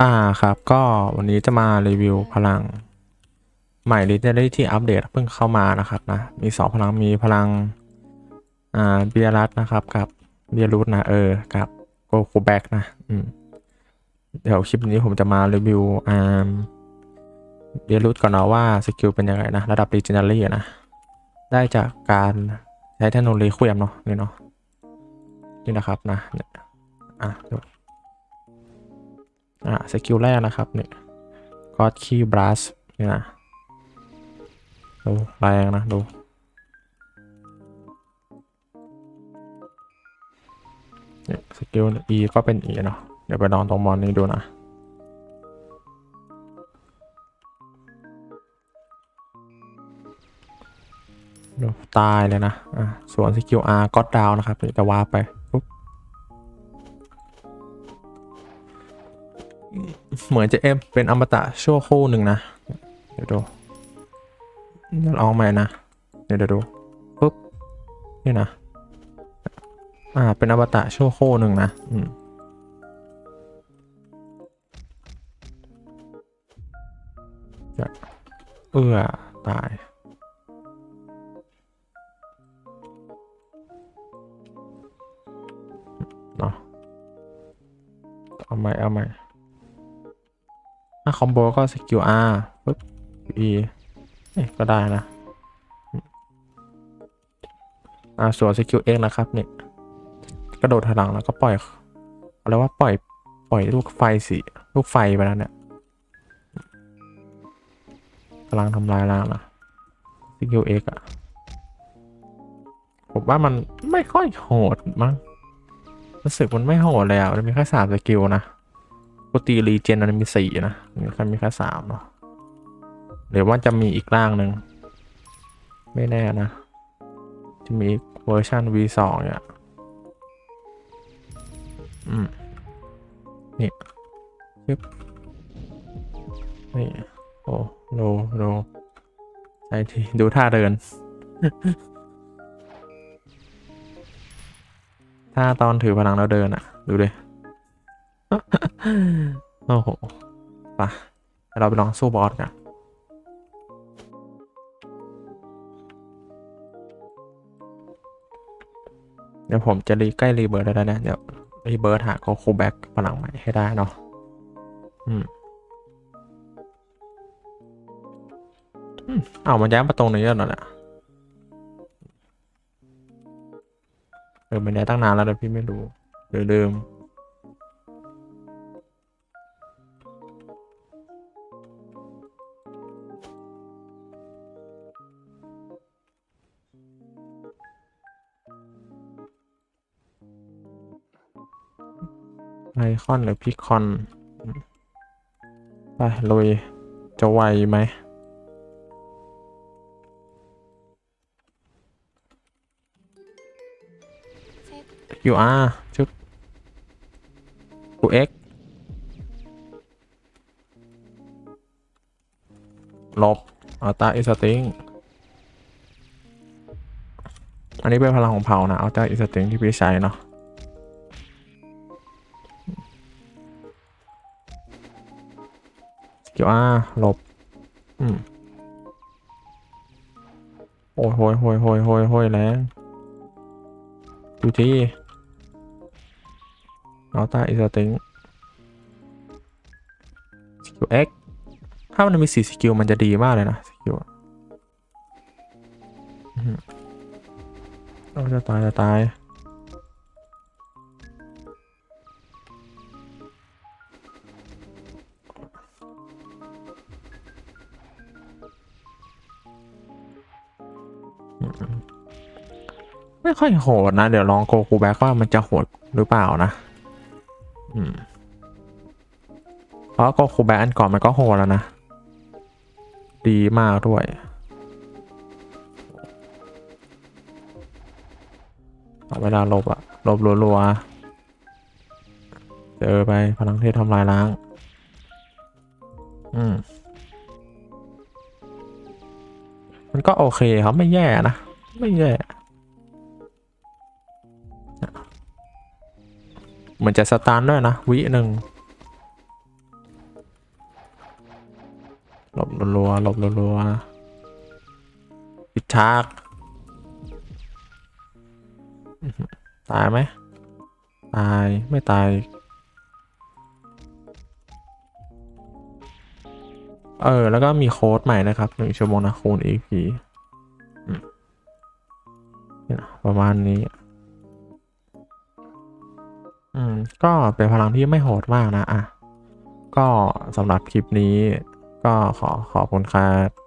อ่าครับก็วันนี้จะมารีวิวพลังใหม่ลิเจนที่อัปเดตเพิ่งเข้ามานะครับนะมีสองพลังมีพลังอ่าเบียรัสนะครับกับเบียรูทนะเออกับโกโคแบ็กนะอืมเดี๋ยวคลิปนี้ผมจะมารีวิวอ่าเบียรูทก่อนเนาะว่าสกิลเป็นยังไงนะระดับลีเจนดารี่นะได้จากการใช้เทคโนโลยีคุยมเนาะนี่เนาะนี่นะครับนะเนี่ยอะดู อะสกิลแรกนะครับเนี่ยก็อดคีบลัสนี่นะดูแรงนะดูเนี่ยสกิล E ก็เป็น E เนาะเดี๋ยวไปลองตรงมอนนี้ดูนะดูตายเลยนะ อะ ส่วนสกิล R ก็ดาวนะครับจะวาไป เหมือนจะเอ็มเป็นอมตะชั่วคู่หนึ่งนะ เดี๋ยวดูเดี๋ยวลองใหม่นะ เดี๋ยวดูปุ๊บนี่นะ อ่า เป็นอมตะชั่วคู่หนึ่งนะ อืมจะเอื้อตายเนาะเอาใหม่เอาใหม่าคอมโบก็สกิล R ปึ๊บ E เอ๊ะก็ได้นะ อ่าส่วนสกิล X นะครับเนี่ยกระโดดถลังแล้วก็ปล่อยอะไรว่าปล่อยปล่อยลูกไฟสีลูกไฟไปแล้วเนี่ยกำลังทำลายล้างนะสกิล X อะผมว่ามันไม่ค่อยโหดมั้งรู้สึกมันไม่โหดเลยอะมันมีแค่สามสกิลนะ ปกติรีเจนมันมีสี่นะมีแค่มีแค่สามเนาะหรือว่าจะมีอีกร่างหนึ่งไม่แน่นะ จะมีเวอร์ชัน V2 เนี่ยอืมนี่ยึบนี่ โอ้โนโนใช่ทีดูท่าเดิน ท่าตอนถือพลังแล้วเดินอะดูดิ โอ้โหไปเดี๋ยวเราไปลองสู้บอสกันเดี๋ยวผมจะรีใกล้รีเบิร์ดแล้วนะเดี๋ยวรีเบิร์ดหาโคคูแบ็กพลังใหม่ให้ได้เนาะอืมอืมเอามันย้ายมาตรงนี้แล้วเหรอเนี่ยเออมันย้ายตั้งนานแล้วแต่พี่ไม่รู้หรือลืม ไอคอนหรือพิคอนไปลุยจะไวไหมเซ็ต QR ชึบกู X ลบอัลตาอิสติงอันนี้เป็นพลังของเผานะอัลตาอิสติงที่พี่ใช้เนาะ สกิลอาหลบ อืมโอ้ยโหยโหยโหยโหยโหยแรงดูที่อัลต้าอิสติงสกิล X ถ้ามันมีสี่สกิลมันจะดีมากเลยนะสกิลอะอื้อหือโอ้จะตายจะตาย ไม่ค่อยโหดนะ เดี๋ยวลองโกคูแบ็กว่ามันจะโหดหรือเปล่านะ อืม เพราะโกคูแบ็กอันก่อนมันก็โหดแล้วนะ ดีมากด้วย เวลาลบอะลบรัวๆ เจอไปพลังเทศทำลายล้าง อืม มันก็โอเคครับไม่แย่นะ ไม่แย่ เหมือนจะสตาร์ด้วยนะ วิหนึ่งหลบรัวหลบรัวปิดฉากตายไหมตาย ไม่ตาย เออ แล้วก็มีโค้ดใหม่นะครับหนึ่งชั่วโมงนะคูณ EP อืมนี่นะประมาณนี้ อืม ก็เป็นพลังที่ไม่โหดมากนะ อะ ก็สำหรับคลิปนี้ ก็ขอขอบคุณครับ